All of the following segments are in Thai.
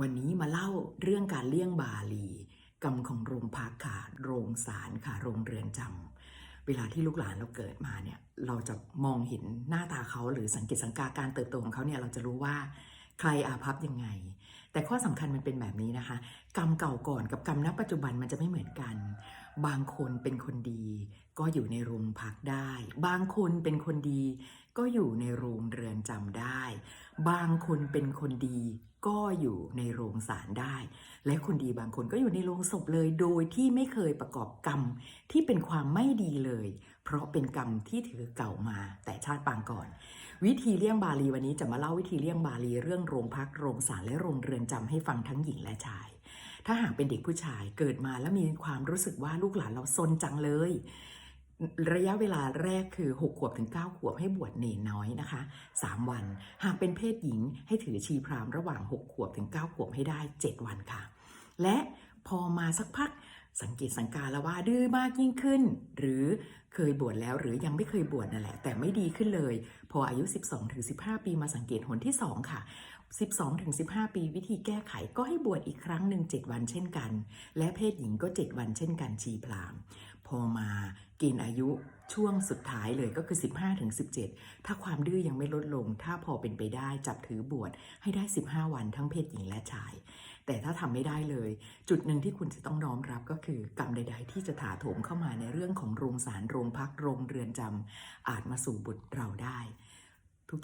วันนี้มาเล่าเรื่องการเลี่ยงบาลี กรรมของโรงพักค่ะโรงศาลค่ะโรงเรือนจำเวลาที่ลูกหลานเราเกิดมาเนี่ยเราจะมองเห็นหน้าตาเขาหรือสังเกตสังกาการเติบโตของเขาเนี่ยเราจะรู้ว่าใครอาภัพยังไง แต่ข้อสำคัญมันเป็นแบบนี้นะคะ กรรมเก่าก่อนกับกรรมณปัจจุบันมันจะไม่เหมือนกัน บางคนเป็นคนดี ก็อยู่ในโรงพักได้ บางคนเป็นคนดี ก็อยู่ในโรงเรือนจำได้ บางคนเป็นคนดี ก็อยู่ในโรงศาลได้ และคนดีบางคนก็อยู่ในโรงศพเลย โดยที่ไม่เคยประกอบกรรมที่เป็นความไม่ดีเลย เพราะเป็นกรรมที่ถือเก่ามาแต่ชาติปางก่อน วิธีเลี่ยงบาลีวันนี้จะมาเล่าวิธีเลี่ยงบาลีเรื่องโรงพักโรงศาลและโรงเรือนจำให้ฟังทั้งหญิงและชาย ถ้าหากเป็นเด็กผู้ชายเกิดมาแล้วมีความรู้สึกว่าลูกหลานเราซนจังเลย ระยะเวลาแรกคือ 6 ขวบถึง 9 ขวบให้บวชเนนน้อยนะคะ 3 วัน หากเป็นเพศหญิงให้ถือชีพรามระหว่าง 6 ขวบถึง 9 ขวบให้ได้ 7 วันค่ะ และพอมาสักพัก สังเกตสังการแล้วว่าดื้อมากยิ่งขึ้น หรือเคยบวชแล้วหรือยังไม่เคยบวชนั่นแหละ แต่ไม่ดีขึ้นเลย พออายุ 12-15 ปีมาสังเกตหนที่ 2 ค่ะ 12-15 ปีวิธีแก้ไขก็ให้บวชอีกครั้งหนึ่ง7วันเช่นกัน และเพศหญิงก็ 7 วันเช่นกันชีพราม พอมาเกณฑ์อายุ ช่วงสุดท้ายเลยก็คือ 15-17 ถ้าความดื้อยังไม่ลดลง ถ้าพอเป็นไปได้จับถือบวชให้ได้ 15 วันทั้งเพศหญิงและชาย แต่ถ้าทำไม่ได้เลย จุดหนึ่งที่คุณจะต้องน้อมรับก็คือกรรมใด ๆ ที่จะถาโถมเข้ามาในเรื่องของโรงสารโรงพักโรงเรือนจำอาจมาสู่บุตรเราได้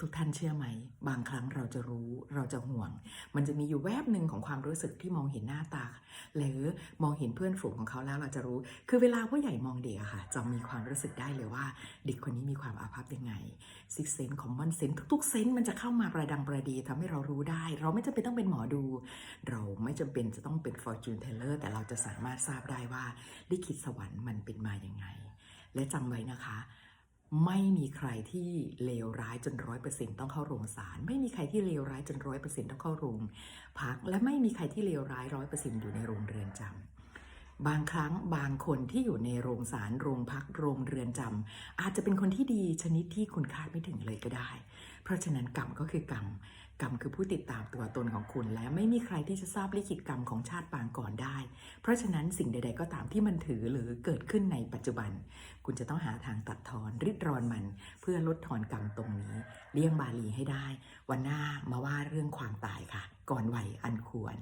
ทุกๆทท่านเชื่อไหม บางครั้งเราจะรู้เราจะห่วง มันจะมีอยู่แวบหนึ่งของความรู้สึกที่มองเห็นหน้าตา หรือมองเห็นเพื่อนฝูงของเขาแล้วเราจะรู้ คือเวลาผู้ใหญ่มองเด็กอะค่ะ จะมีความรู้สึกได้เลยว่า เด็กคนนี้มีความอาภัพยังไงซิกเซนของมันเซนทุกๆเซนมันจะเข้ามาประดังประดีทำให้เรารู้ได้ เราไม่จำเป็นต้องเป็นหมอดู เราไม่จำเป็นจะต้องเป็น fortune teller แต่เราจะสามารถทราบได้ว่าลิขิตสวรรค์มันเป็นมาอย่างไง และจำไว้นะคะ ไม่มีใครที่เลวร้ายจนร้อยเปอร์เซ็นต้องเข้าโรงศาลไม่มีใครที่เลวร้ายจนร้อยเปอร์เซ็นต้องเข้าโรงพัก และไม่มีใครที่เลวร้ายร้อยเปอร์เซ็นอยู่ในโรงเรือนจำ บางครั้งบางคนที่อยู่ในโรงศาลโรงพักโรงเรือนจำอาจจะเป็นคนที่ดีชนิดที่คุณคาดไม่ถึงเลยก็ได้ เพราะฉะนั้นกรรมก็คือกรรมกรรมคือผู้ติดตามตัวตนของคุณ และไม่มีใครที่จะทราบลิขิตกรรมของชาติปางก่อนได้ เพราะฉะนั้นสิ่งใด ๆ ก็ตามที่มันถือหรือเกิดขึ้นในปัจจุบัน คุณจะต้องหาทางตัดทอนริดรอนมัน เพื่อลดทอนกรรมตรงนี้ เลี่ยงบาลีให้ได้ วันหน้ามาว่าเรื่องความตายค่ะ ก่อนวัยอันควร